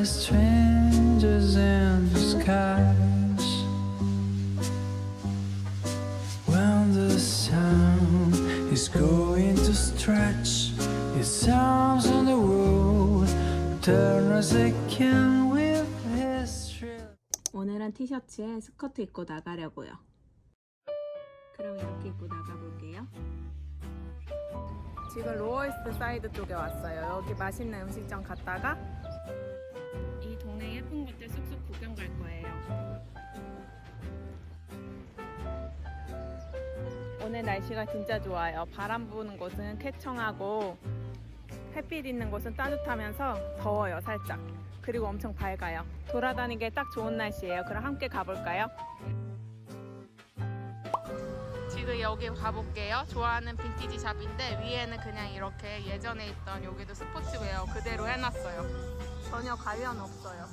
perfect strangers in disguise. When the sun is going to stretch its arms on the road, turn us again with his thrill. 오늘은 티셔츠에 스커트 입고 나가려고요. 그럼 이렇게 입고 나가볼게요. 지금 로어이스트 사이드 쪽에 왔어요. 여기 맛있는 음식점 갔다가 오늘 날씨가 진짜 좋아요. 바람 부는 곳은 쾌청하고 햇빛 있는 곳은 따뜻하면서 더워요, 살짝. 그리고 엄청 밝아요. 돌아다니기에 딱 좋은 날씨예요. 그럼 함께 가볼까요? 지금 여기 가볼게요. 좋아하는 빈티지 샵인데 위에는 그냥 이렇게 예전에 있던 여기도 스포츠웨어 그대로 해놨어요. 전혀 관련 없어요.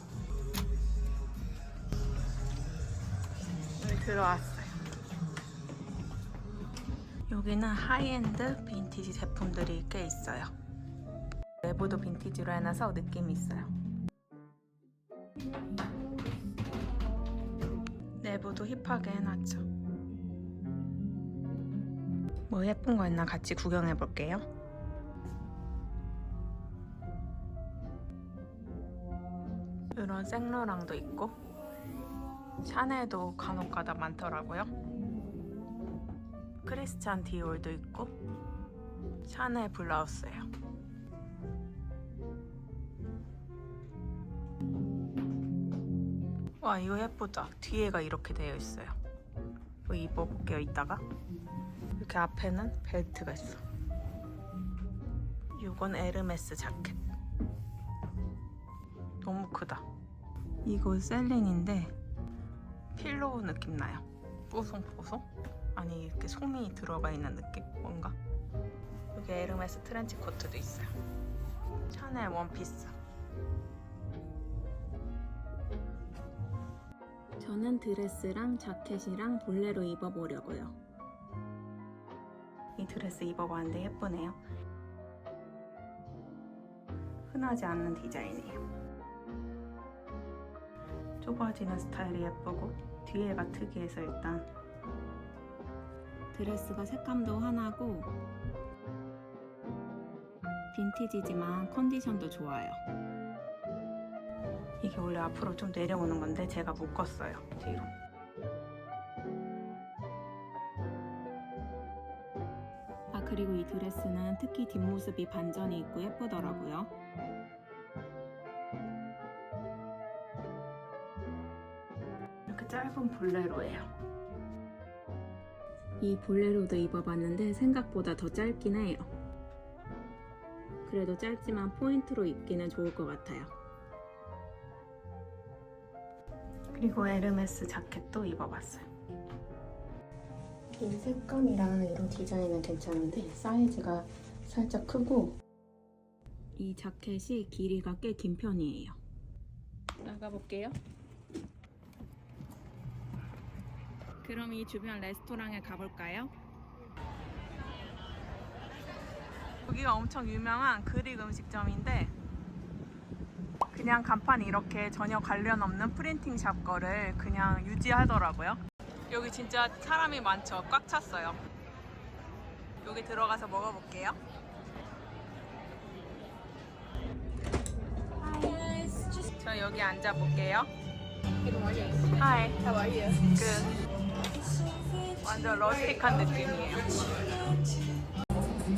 여기 들어왔어요. 여기는 하이엔드 빈티지 제품들이 꽤 있어요. 내부도 빈티지로 해놔서 느낌이 있어요. 내부도 힙하게 해놨죠. 뭐 예쁜 거 있나 같이 구경해 볼게요. 이런 생로랑도 있고 샤넬도 간혹가다 많더라고요. 크리스찬 디올도 있고 샤넬 블라우스예요. 와 이거 예쁘다. 뒤에가 이렇게 되어 있어요. 이거 입어볼게요 이따가. 이렇게 앞에는 벨트가 있어. 이건 에르메스 자켓. 너무 크다. 이거 셀린인데 필로우 느낌 나요. 뽀송뽀송? 아니 이렇게 솜이 들어가 있는 느낌? 뭔가? 여기 에르메스 트렌치 코트도 있어요. 샤넬 원피스. 저는 드레스랑 자켓이랑 볼레로 입어보려고요. 이 드레스 입어봤는데 예쁘네요. 흔하지 않는 디자인이에요. 좁아지는 스타일이 예쁘고 뒤에가 특이해서 일단 드레스가 색감도 환하고 빈티지지만 컨디션도 좋아요. 이게 원래 앞으로 좀 내려오는 건데 제가 묶었어요 뒤로. 아 그리고 이 드레스는 특히 뒷모습이 반전이 있고 예쁘더라고요. 이렇게 짧은 볼레로예요 이 볼레로도 입어봤는데 생각보다 더 짧긴 해요 그래도 짧지만 포인트로 입기는 좋을 것 같아요 그리고 에르메스 자켓도 입어봤어요. 이 색감이랑 이런 디자인은 괜찮은데 사이즈가 살짝 크고 이 자켓이 길이가 꽤 긴 편이에요. 나가볼게요. 그럼 이 주변 레스토랑에 가볼까요? 여기가 엄청 유명한 그릭 음식점인데 그냥 간판이 이렇게 전혀 관련 없는 프린팅 샵 거를 그냥 유지하더라고요. 여기 진짜 사람이 많죠. 꽉 찼어요. 여기 들어가서 먹어볼게요. 저 여기 앉아 볼게요. Hi. How are you? 그 완전 러스틱한 느낌이에요.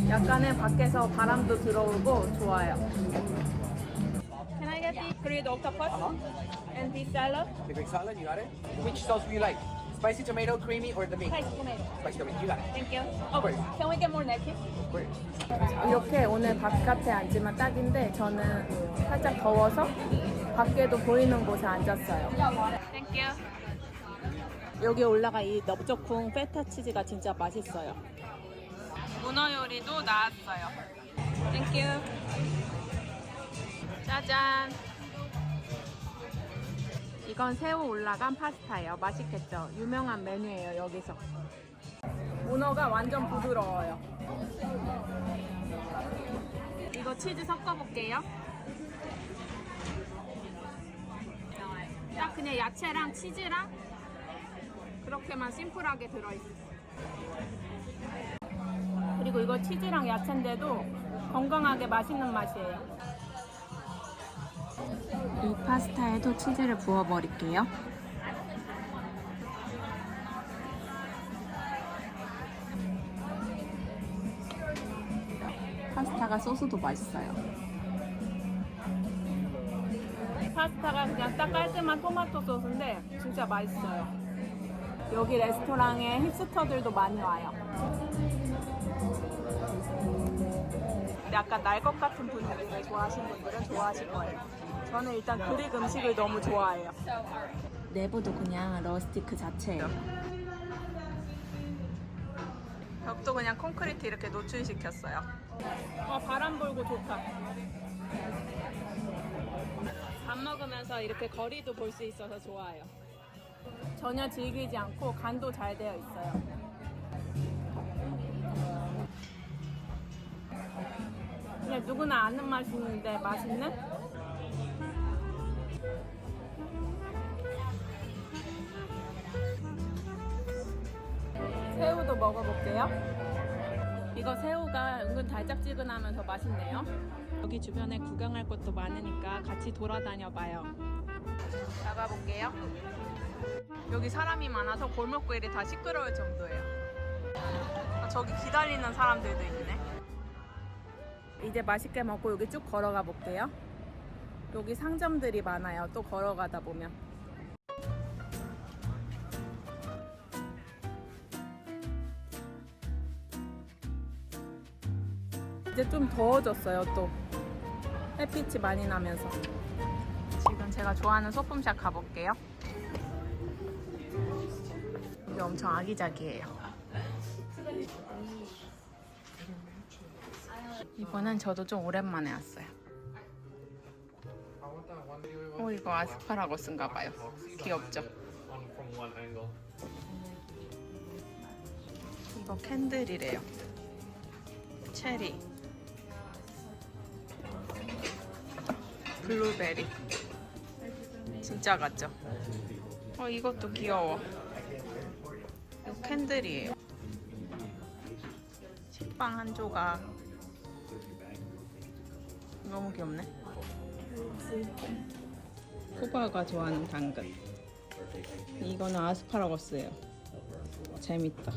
약간은 밖에서 바람도 들어오고 좋아요. Can I get the grilled octopus and beef salad? The Greek salad, you got it? Which sauce do you like? Spicy tomato, creamy, or the meat? Spicy tomato. Spicy tomato, you got it. Thank you. Oh, course. can we get more napkins? Of course. 이렇게 오늘 바깥에 앉으면 딱인데 저는 살짝 더워서 밖에도 보이는 곳에 앉았어요. 땡큐. 여기 올라가 이 넓적쿵 페타 치즈가 진짜 맛있어요. 문어 요리도 나왔어요. 땡큐. 짜잔. 이건 새우 올라간 파스타예요. 맛있겠죠? 유명한 메뉴예요, 여기서. 문어가 완전 부드러워요. 이거 치즈 섞어볼게요. 딱 그냥 야채랑 치즈랑 그렇게만 심플하게 들어있어요. 그리고 이거 치즈랑 야채인데도 건강하게 맛있는 맛이에요. 이 파스타에도 치즈를 부어버릴게요. 파스타가 소스도 맛있어요. 파스타가 그냥 딱 깔끔한 토마토 소스인데 진짜 맛있어요. 여기 레스토랑에 힙스터들도 많이 와요. 약간 날 것 같은 분위기를 좋아하시는 분들은 좋아하실 거예요. 저는 일단 그릭 음식을 너무 좋아해요. 내부도 그냥 러스틱 그 자체예요. 벽도 그냥 콘크리트 이렇게 노출시켰어요. 와 바람 불고 좋다. 밥 먹으면서 이렇게 거리도 볼 수 있어서 좋아요. 전혀 질기지 않고 간도 잘 되어 있어요. 그냥 누구나 아는 맛인데 맛있는? 새우도 먹어볼게요. 이거 새우가 은근 달짝지근하면서 맛있네요. 여기 주변에 구경할 곳도 많으니까 같이 돌아다녀 봐요. 나가볼게요. 여기 사람이 많아서 골목길이 다 시끄러울 정도예요. 아, 저기 기다리는 사람들도 있네. 이제 맛있게 먹고 여기 쭉 걸어가 볼게요. 여기 상점들이 많아요. 또 걸어가다 보면. 이제 좀 더워졌어요. 또 햇빛이 많이 나면서. 지금 제가 좋아하는 소품샵 가볼게요. 이게 엄청 아기자기해요. 이거는 저도 좀 오랜만에 왔어요. 어 이거 아스파라거스인가 봐요. 귀엽죠? 이거 캔들이래요. 체리. 블루베리. 진짜 같죠? 어 이것도 귀여워. 캔들이에요. 식빵 한 조각. 너무 귀엽네. 후바가 좋아하는 당근. 이거는 아스파라거스예요. 재밌다.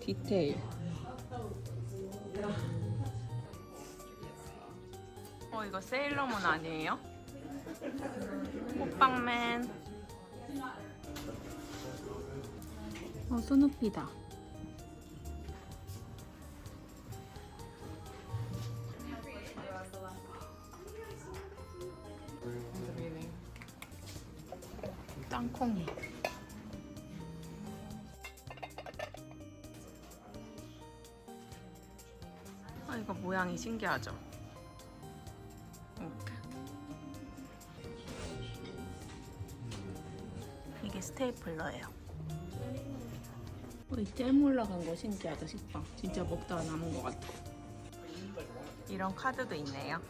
디테일. 어 이거 세일러문 아니에요? 호빵맨. 어 스누피다. 땅콩이. 아 이거 모양이 신기하죠? 이게 스테이플러예요. 어, 이잼 올라간 거 신기하다 식빵. 진짜 먹다가 남은 것 같아. 이런 카드도 있네요.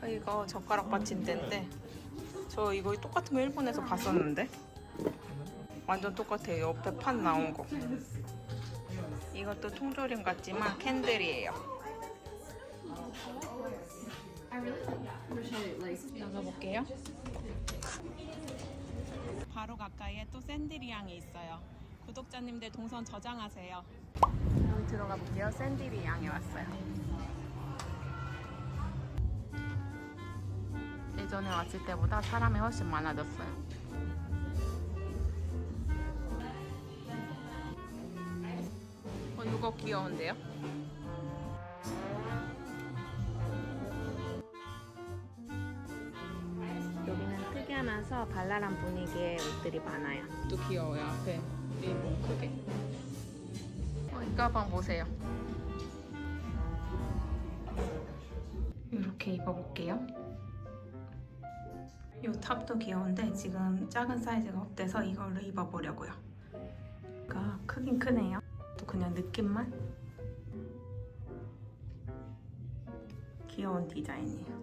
아, 이거 젓가락 받침대인데 저 이거 똑같은 거 일본에서 봤었는데 완전 똑같아요. 옆에 판 나온 거. 이것도 통조림 같지만 캔들이에요. 나가볼게요. 바로 가까이에 또 샌디리양이 있어요. 구독자님들 동선 저장하세요. 여기 들어가 볼게요. 샌디리양에 왔어요. 예전에 왔을 때보다 사람이 훨씬 많아졌어요. 어, 이거 귀여운데요? 여기는 특이하면서 발랄한 분위기의 옷들이 많아요. 또 귀여워요. 앞에 리본 크게. 어, 이 가방 보세요. 이렇게 입어볼게요. 이 탑도 귀여운데 지금 작은 사이즈가 없대서 이걸로 입어보려고요. 그러니까 크긴 크네요. 또 그냥 느낌만 귀여운 디자인이에요.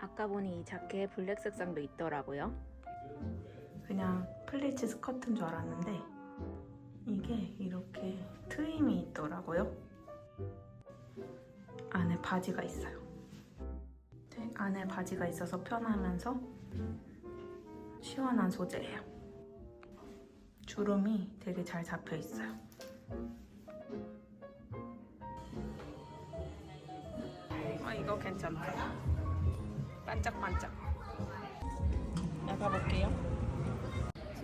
아까 보니 이 자켓 블랙 색상도 있더라고요. 그냥 플리츠 스커트인 줄 알았는데 이게 이렇게 트임이 있더라고요. 안에 바지가 있어요. 네, 안에 바지가 있어서 편하면서 시원한 소재예요. 주름이 되게 잘 잡혀 있어요. 아 이거 괜찮다. 반짝반짝. 나가볼게요.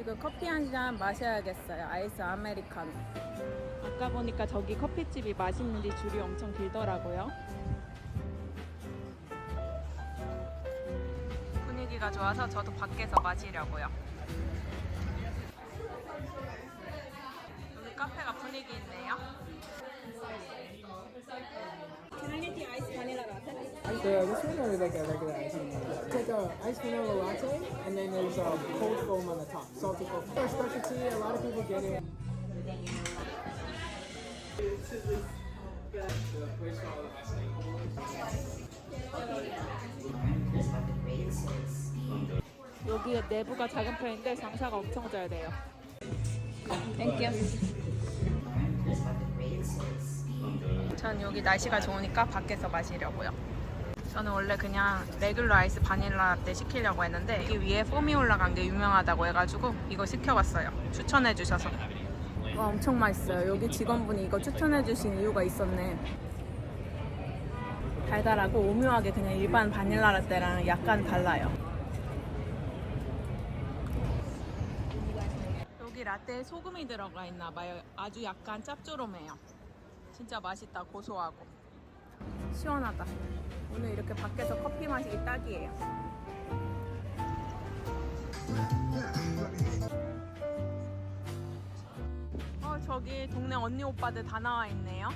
지금 커피 한 잔 마셔야겠어요. 아이스 아메리카노. 아까 보니까 저기 커피집이 맛있는지 줄이 엄청 길더라고요. 분위기가 좋아서 저도 밖에서 마시려고요. The, this one or like a regular ice cream? It's like a ice vanilla latte, and then there's a cold foam on the top, salty foam. Our specialty, a lot of people get it. 여기 내부가 작은 편인데 장사가 엄청 잘 돼요. 땡큐. 전 여기 날씨가 좋으니까 밖에서 마시려고요. 저는 원래 그냥 레귤러 아이스 바닐라 라떼 시키려고 했는데 여기 위에 폼이 올라간 게 유명하다고 해가지고 이거 시켜봤어요. 추천해 주셔서. 와 엄청 맛있어요. 여기 직원분이 이거 추천해 주신 이유가 있었네. 달달하고 오묘하게 그냥 일반 바닐라 라떼랑 약간 달라요. 여기 라떼에 소금이 들어가 있나 봐요. 아주 약간 짭조름해요. 진짜 맛있다. 고소하고. 시원하다. 오늘 이렇게 밖에서 커피 마시기 딱이에요. 어, 저기 동네 언니 오빠들 다 나와 있네요.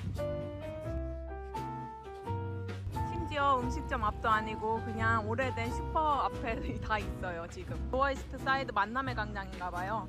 심지어 음식점 앞도 아니고 그냥 오래된 슈퍼 앞에 다 있어요 지금. 로어이스트 사이드 만남의 광장인가 봐요.